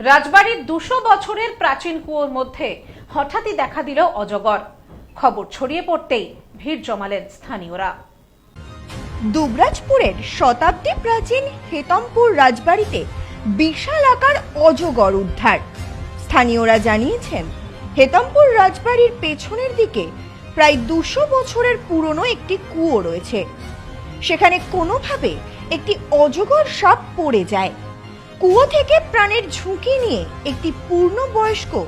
রাজবাড়ির দুশো বছরের প্রাচীন কুয়োর মধ্যে হঠাৎই দেখা দিল অজগর। খবর ছড়িয়ে পড়তেই ভিড় জমালেন স্থানীয়রা। দুবরাজপুরের শতাব্দী প্রাচীন হেতমপুর রাজবাড়িতে বিশাল আকার অজগর উদ্ধার। স্থানীয়রা জানিয়েছেন, হেতমপুর রাজবাড়ির পেছনের দিকে প্রায় দুশো বছরের পুরনো একটি কুয়ো রয়েছে। সেখানে কোনোভাবে একটি অজগর সাপ পড়ে যায়। কুয়ো থেকে প্রাণের ঝুঁকি নিয়ে একটি পূর্ণবয়স্ক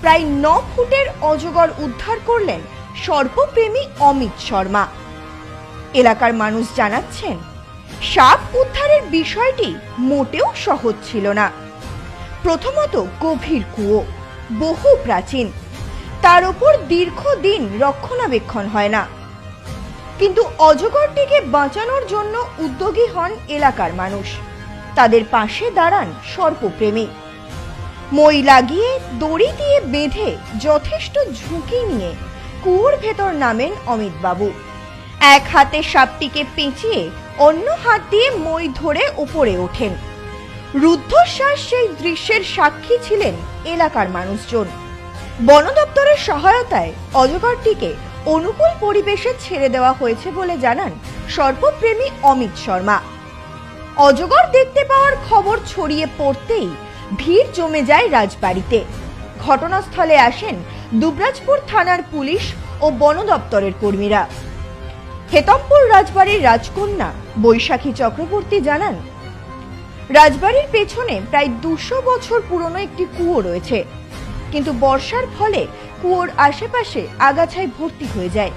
প্রায় ন ফুটের অজগর উদ্ধার করলেন সর্পপ্রেমী অমিত শর্মা। এলাকার মানুষ জানাচ্ছেন, সাপ উদ্ধারের বিষয়টি মোটেও সহজ ছিল না। প্রথমত গভীর কুয়ো, বহু প্রাচীন। তার উপর দীর্ঘদিন রক্ষণাবেক্ষণ হয় না। কিন্তু অজগরটিকে বাঁচানোর জন্য উদ্যোগী হন এলাকার মানুষ। তাদের পাশে দাঁড়ান সর্পপ্রেমী। মই লাগিয়ে দড়ি দিয়ে বেঁধে যথেষ্ট ঝুঁকি নিয়ে কুয়োর ভেতর নামেন অমিতবাবু। এক হাতে সাপটিকে পেঁচিয়ে অন্য হাত দিয়ে মই ধরে উপরে ওঠেন। রুদ্ধশ্বাস সেই দৃশ্যের সাক্ষী ছিলেন এলাকার মানুষজন। বন দপ্তরের সহায়তায় অজগরটিকে অনুকূল পরিবেশে ছেড়ে দেওয়া হয়েছে বলে জানান সর্পপ্রেমী অমিত শর্মা। অজগর দেখতে পাওয়ার খবর ছড়িয়ে পড়তেই ভিড় জমে যায় রাজবাড়িতে। ঘটনাস্থলে আসেন দুবরাজপুর থানার পুলিশ ও বন দপ্তরের কর্মীরা। হেতমপুর রাজবাড়ির রাজকন্যা বৈশাখী চক্রবর্তী জানান, রাজবাড়ির পেছনে প্রায় দুশো বছর পুরনো একটি কুয়ো রয়েছে। কিন্তু বর্ষার ফলে কুয়োর আশেপাশে আগাছায় ভর্তি হয়ে যায়।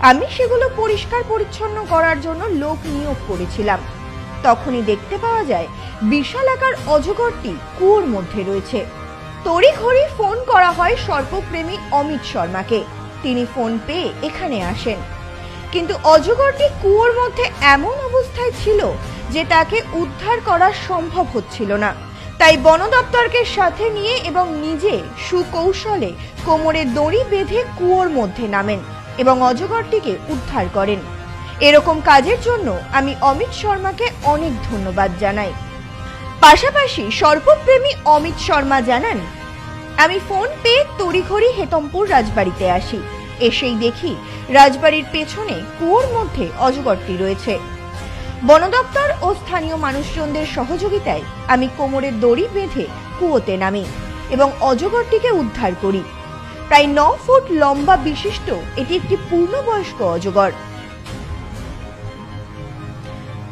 আমি সেগুলো পরিষ্কার পরিচ্ছন্ন করার জন্য লোক নিয়োগ করেছিলাম। তখনই দেখতে পাওয়া যায় বিশাল আকার অজগরটি কুয়োর মধ্যে রয়েছে। তড়িঘড়ি ফোন করা হয় সর্পপ্রেমী অমিত শর্মাকে। তিনি ফোন পেয়ে এখানে আসেন। কিন্তু অজগরটি কুয়োর মধ্যে এমন অবস্থায় ছিল যে তাকে উদ্ধার করা সম্ভব হচ্ছিল না। তাই বন দপ্তরকে সাথে নিয়ে এবং নিজে সুকৌশলে কোমরে দড়ি বেঁধে কুয়োর মধ্যে নামেন এবং অজগরটিকে উদ্ধার করেন। এরকম কাজের জন্য আমি অমিত শর্মাকে অনেক ধন্যবাদ জানাই। পাশাপাশি সর্বপ্রেমী অমিত শর্মা জানান, আমি ফোন পেয়ে তড়িঘড়ি হেতমপুর রাজবাড়িতে আসি। এসেই দেখি রাজবাড়ির পেছনে কুয়োর মধ্যে অজগরটি রয়েছে। বন দপ্তর ও স্থানীয় মানুষজনদের সহযোগিতায় আমি কোমরের দড়ি বেঁধে কুয়োতে নামি এবং অজগরটিকে উদ্ধার করি। প্রায় ন ফুট লম্বা বিশিষ্ট এটি একটি পূর্ণবয়স্ক অজগর।